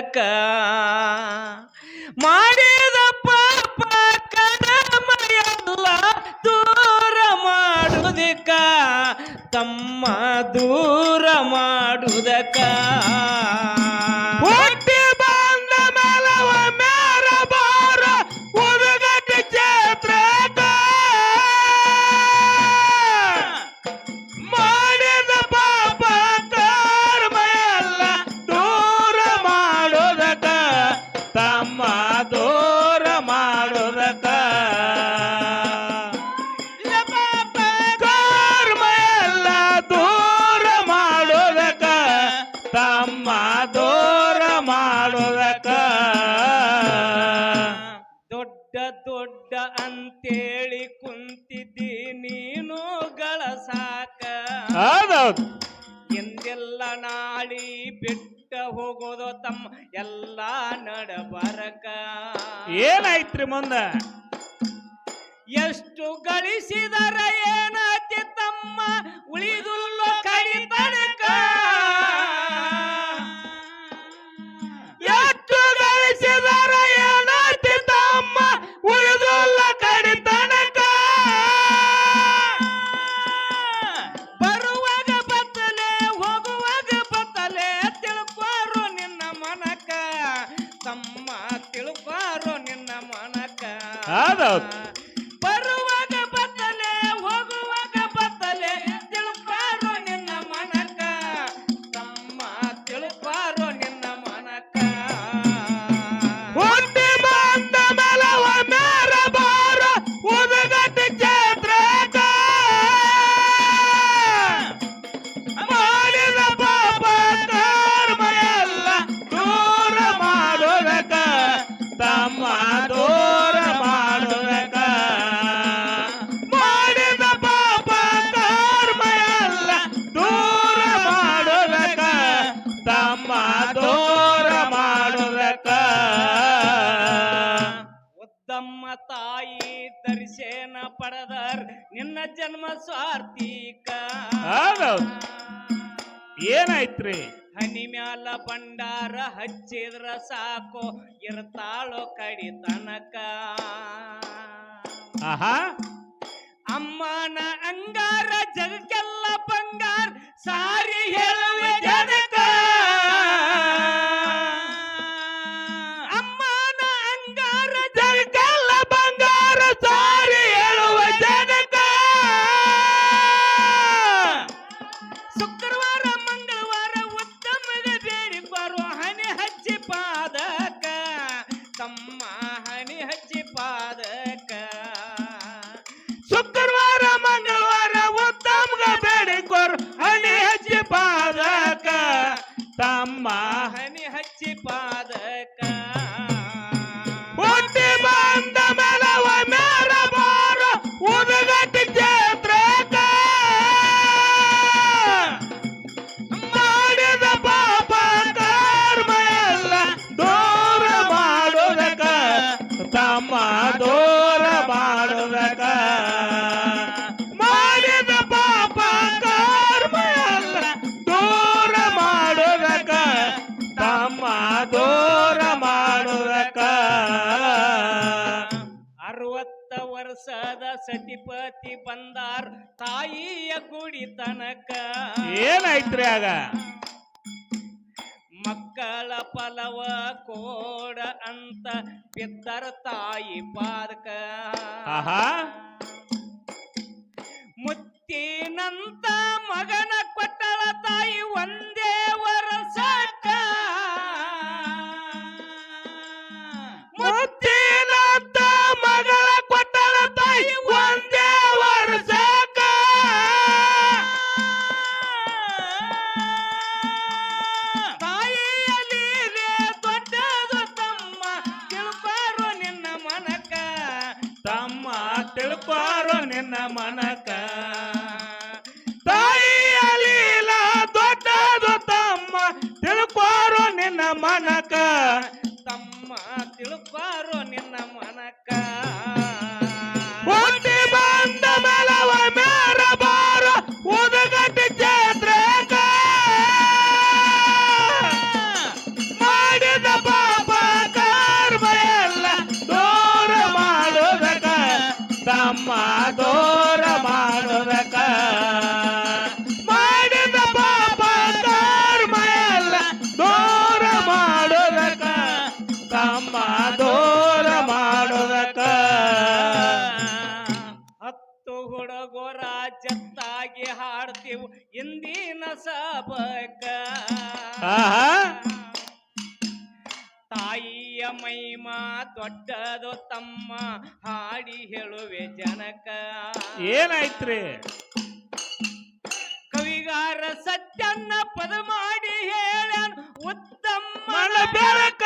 ಲೆಕ್ಕ ಮಾಡಿದ ಪಾಪ ಕಡಮಯಲ್ಲ ದೂರ ಮಾಡುವುದಕ್ಕ ತಮ್ಮ ದೂರ ಮಾಡುವುದಕ್ಕ. ಎಂದೆಲ್ಲ ನಾಳಿ ಬಿಟ್ಟ ಹೋಗೋದು ತಮ್ಮ ಎಲ್ಲ ನಡಬರಕ. ಏನಾಯ್ತ್ರಿ ಮುಂದ? ಎಷ್ಟು ಗಳಿಸಿದರ ಏನಾತಿ ತಮ್ಮ? ಉಳಿದುಲ್ಲೋ ಬರಕ Ah, não. ದರ್ಶನ ಪಡೆದರ್ ನಿನ್ನ ಜನ್ಮ ಸ್ವಾರ್ಥಿಕ. ಏನಾಯ್ತ್ರಿ? ಹನಿ ಮ್ಯಾಲ ಭಂಡಾರ ಹಚ್ಚಿದ್ರ ಸಾಕು ಇರ್ತಾಳೋ ಕಡಿ ತನಕ ಅಮ್ಮನ ಅಂಗಾರ ಜಗಕ್ಕೆಲ್ಲ ಬಂಗಾರ ಸಾ ಪಾದ ಸತಿಪತಿ ಬಂದಾರ್ ತಾಯಿಯ ಕುಡಿ ತನಕ ಏನಾಯ್ತ್ರಿ ಆಗ? ಮಕ್ಕಳ ಫಲವ ಕೋಡ ಅಂತ ಬಿದ್ದರ ತಾಯಿ ಪಾರ್ಕ ಮುತ್ತಿನಂತ ಮಗನ ನನ್ನ ಮನಕ. ತಾಯಿ ಅಲೀಲ ದೊಡ್ಡದು ತಮ್ಮ ತಿಳ್ಕೋರು ನಿನ್ನ ಮನಕ. ತಮ್ಮ ದೋರ ಮಾಡುವುದಕ್ಕ ಮಾಡಿದ ಪಾಪ ಕರ್ಮ ಎಲ್ಲ ದೂರ ಮಾಡುವುದಕ್ಕ ತಮ್ಮ ದೂರ ಹತ್ತು ಹುಡುಗರ ಜತ್ತಾಗಿ ಹಾಡ್ತೀವಿ ಇಂದಿನ ಸಬಕ ಆಹಾ. ಮೈಮಾ ದೊಡ್ಡದು ತಮ್ಮ ಹಾಡಿ ಹೇಳುವೆ ಜನಕ. ಏನಾಯ್ತ್ರಿ? ಕವಿಗಾರ ಸತ್ಯನ್ನ ಪದ ಮಾಡಿ ಹೇಳ ಉತ್ತಮ ಬೆಳಕ